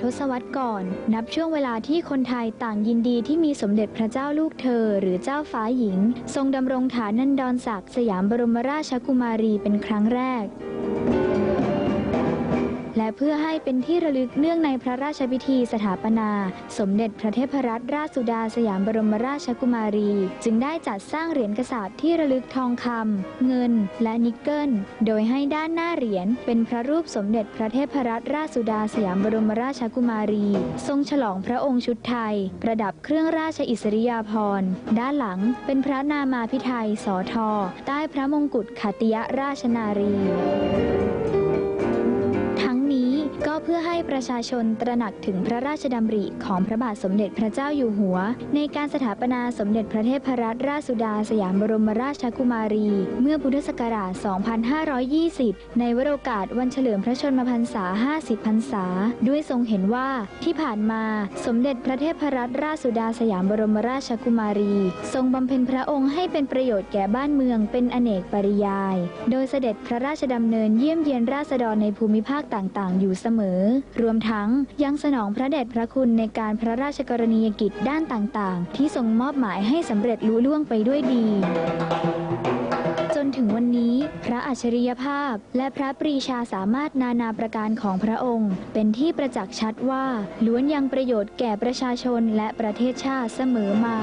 ทศวรรษก่อน นับช่วงเวลาที่คนไทยต่างยินดีที่มีสมเด็จพระเจ้าลูกเธอ หรือเจ้าฟ้าหญิง ทรงดำรงฐานันดรศักดิ์สยามบรมราชกุมารีเป็นครั้งแรก และเพื่อให้เป็นที่ระลึกเนื่องในพระราชพิธีสถาปนา สมเด็จพระเทพรัตนราชสุดาสยามบรมราชกุมารี จึงได้จัดสร้างเหรียญกระสาบที่ระลึกทองคำเงิน และนิกเกิล โดยให้ด้านหน้าเหรียญเป็นพระรูปสมเด็จพระเทพรัตนราชสุดาสยามบรมราชกุมารี ทรงฉลองพระองค์ชุดไทย ประดับเครื่องราชอิสริยาภรณ์ ด้านหลังเป็นพระนามาพิไทยสอทอใต้พระมงกุฎขัตติยราชนารี ประชาชนตระหนักถึงพระราชดำริของพระบาทสมเด็จพระเจ้าอยู่หัว ในการสถาปนาสมเด็จพระเทพรัตนราชสุดาสยามบรมราชกุมารี เมื่อพุทธศักราช 2520 ในวโรกาสวันเฉลิมพระชนมพรรษา 50 พรรษา ด้วยทรงเห็นว่าที่ผ่านมาสมเด็จพระเทพรัตนราชสุดาสยามบรมราชกุมารี ทรงบำเพ็ญพระองค์ให้เป็นประโยชน์แก่บ้านเมืองเป็นอเนกปริยาย โดยเสด็จพระราชดำเนินเยี่ยมเยียนราษฎรในภูมิภาคต่างๆ อยู่เสมอรวมทั้งยังสนองพระเดชพระคุณในการพระราชกรณียกิจด้านต่างๆ ที่ทรงมอบหมายให้สำเร็จลุล่วงไปด้วยดี จนถึงวันนี้ พระอัจฉริยภาพ และพระปรีชาสามารถนานาประการของพระองค์ เป็นที่ประจักษ์ชัดว่าล้วนยังประโยชน์แก่ประชาชนและประเทศชาติเสมอมา